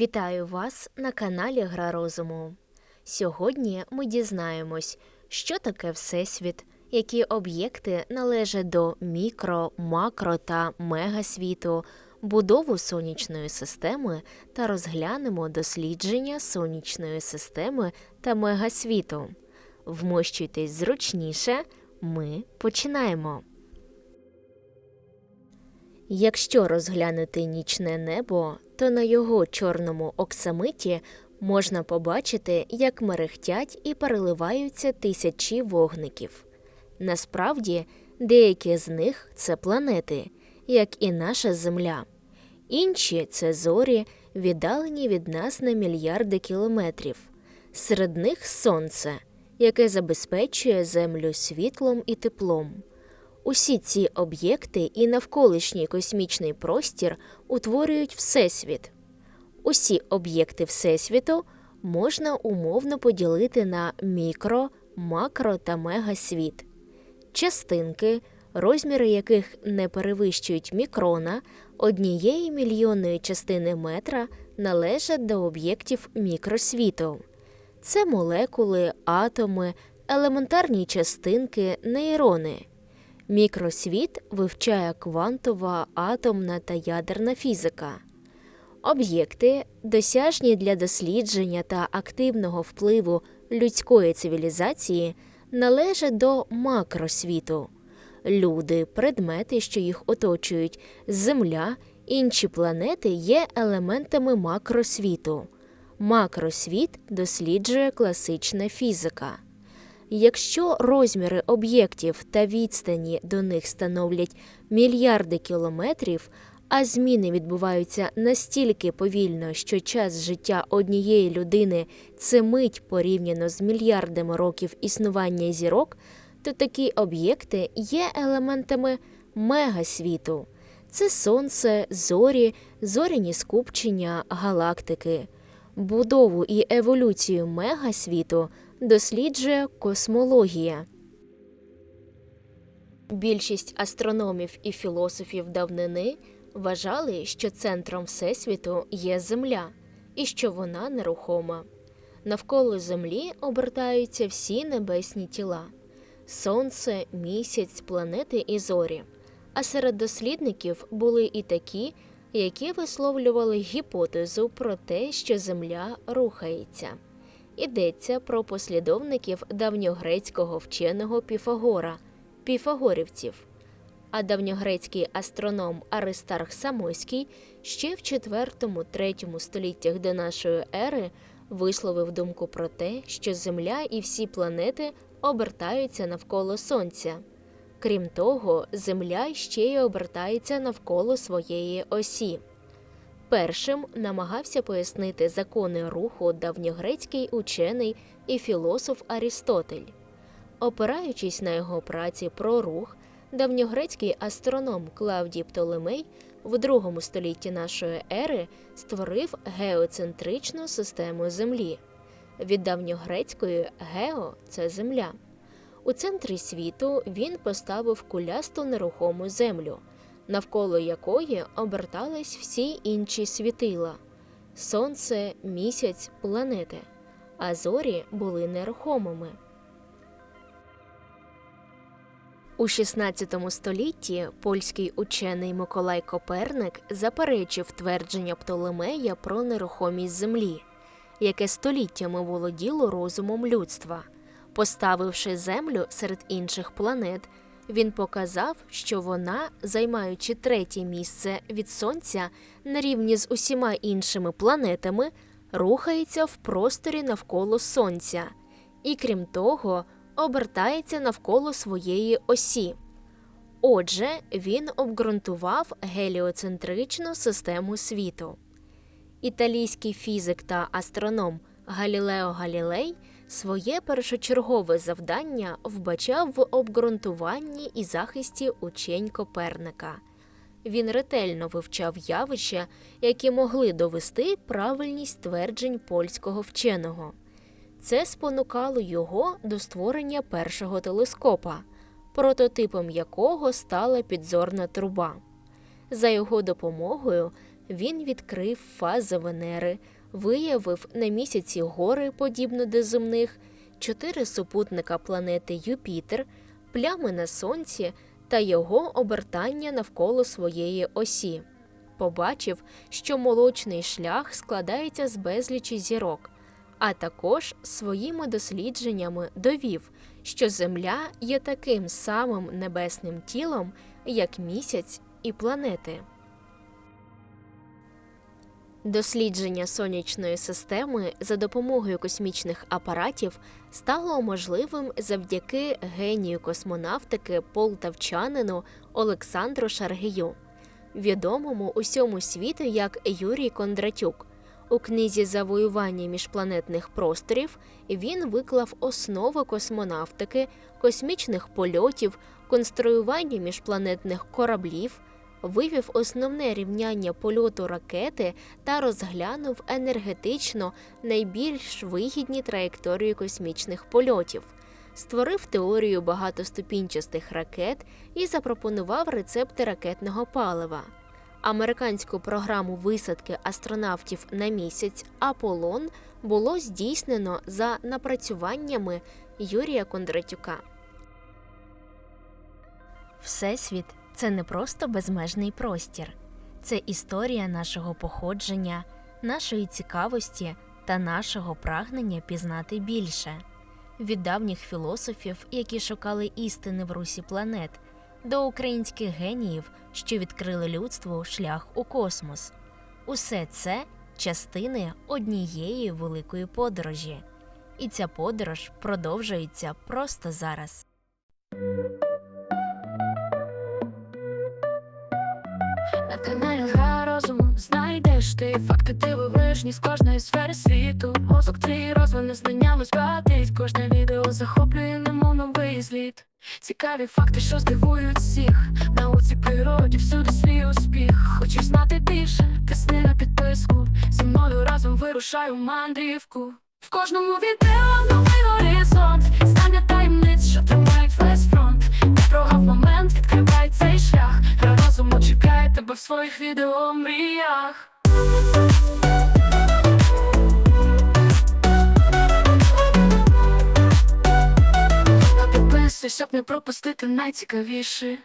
Вітаю вас на каналі Гра Розуму. Сьогодні ми дізнаємось, що таке Всесвіт, які об'єкти належать до мікро, макро та мегасвіту, будову сонячної системи та розглянемо дослідження сонячної системи та мегасвіту. Вмощуйтесь зручніше, ми починаємо. Якщо розглянути нічне небо, то на його чорному оксамиті можна побачити, як мерехтять і переливаються тисячі вогників. Насправді, деякі з них це планети, як і наша Земля. Інші це зорі, віддалені від нас на мільярди кілометрів. Серед них сонце, яке забезпечує Землю світлом і теплом. Усі ці об'єкти і навколишній космічний простір утворюють Всесвіт. Усі об'єкти Всесвіту можна умовно поділити на мікро, макро та мегасвіт. Частинки, розміри яких не перевищують мікрона, однієї мільйонної частини метра належать до об'єктів мікросвіту. Це молекули, атоми, елементарні частинки, нейрони. Мікросвіт вивчає квантова, атомна та ядерна фізика. Об'єкти, досяжні для дослідження та активного впливу людської цивілізації, належать до макросвіту. Люди, предмети, що їх оточують, Земля, інші планети є елементами макросвіту. Макросвіт досліджує класична фізика. Якщо розміри об'єктів та відстані до них становлять мільярди кілометрів, а зміни відбуваються настільки повільно, що час життя однієї людини це мить порівняно з мільярдами років існування зірок, то такі об'єкти є елементами мегасвіту. Це сонце, зорі, зоряні скупчення, галактики. Будову і еволюцію мегасвіту досліджує космологія. Більшість астрономів і філософів давнини вважали, що центром Всесвіту є Земля і що вона нерухома. Навколо Землі обертаються всі небесні тіла Сонце, місяць, планети і зорі. А серед дослідників були і такі, які висловлювали гіпотезу про те, що Земля рухається. Йдеться про послідовників давньогрецького вченого Піфагора, піфагорівців. А давньогрецький астроном Аристарх Самойський ще в 4-3 століттях до нашої ери висловив думку про те, що Земля і всі планети обертаються навколо Сонця. Крім того, Земля ще й обертається навколо своєї осі. Першим намагався пояснити закони руху давньогрецький учений і філософ Арістотель. Опираючись на його праці про рух, давньогрецький астроном Клавдій Птолемей в другому столітті нашої ери створив геоцентричну систему Землі. Від давньогрецької гео це земля. У центрі світу він поставив кулясту нерухому землю, навколо якої обертались всі інші світила сонце, місяць, планети, а зорі були нерухомими. У 16 столітті польський учений Миколай Коперник заперечив твердження Птолемея про нерухомість Землі, яке століттями володіло розумом людства. Поставивши Землю серед інших планет, він показав, що вона, займаючи третє місце від Сонця на рівні з усіма іншими планетами, рухається в просторі навколо Сонця і, крім того, обертається навколо своєї осі. Отже, він обґрунтував геліоцентричну систему світу. Італійський фізик та астроном Галілео Галілей своє першочергове завдання вбачав в обґрунтуванні і захисті учень Коперника. Він ретельно вивчав явища, які могли довести правильність тверджень польського вченого. Це спонукало його до створення першого телескопа, прототипом якого стала підзорна труба. За його допомогою він відкрив фази Венери, виявив на місяці гори, подібно до земних, чотири супутника планети Юпітер, плями на сонці та його обертання навколо своєї осі. Побачив, що молочний шлях складається з безлічі зірок, а також своїми дослідженнями довів, що Земля є таким самим небесним тілом, як місяць і планети. Дослідження сонячної системи за допомогою космічних апаратів стало можливим завдяки генію космонавтики полтавчанину Олександру Шаргію, відомому усьому світу як Юрій Кондратюк. У книзі Завоювання міжпланетних просторів він виклав основи космонавтики, космічних польотів, конструювання міжпланетних кораблів, вивів основне рівняння польоту ракети та розглянув енергетично найбільш вигідні траєкторії космічних польотів, створив теорію багатоступінчастих ракет і запропонував рецепти ракетного палива. Американську програму висадки астронавтів на місяць Аполлон було здійснено за напрацюваннями Юрія Кондратюка. Всесвіт це не просто безмежний простір, це історія нашого походження, нашої цікавості та нашого прагнення пізнати більше. Від давніх філософів, які шукали істини в русі планет, до українських геніїв, що відкрили людству шлях у космос. Усе це частини однієї великої подорожі. І ця подорож продовжується просто зараз. На каналі Гра розуму знайдеш ти факти ти дивовижні з кожної сфери світу. Мозок твій розвине знаннями збагатить. Кожне відео захоплює немов новий зліт. Цікаві факти, що здивують всіх. Науці природі всюди свій успіх. Хочеш знати більше? Тисни на підписку. Зі мною разом вирушай у мандрівку. В кожному відео новий горизонт. В відео мріях. Підписуй, щоб не пропустити найцікавіше.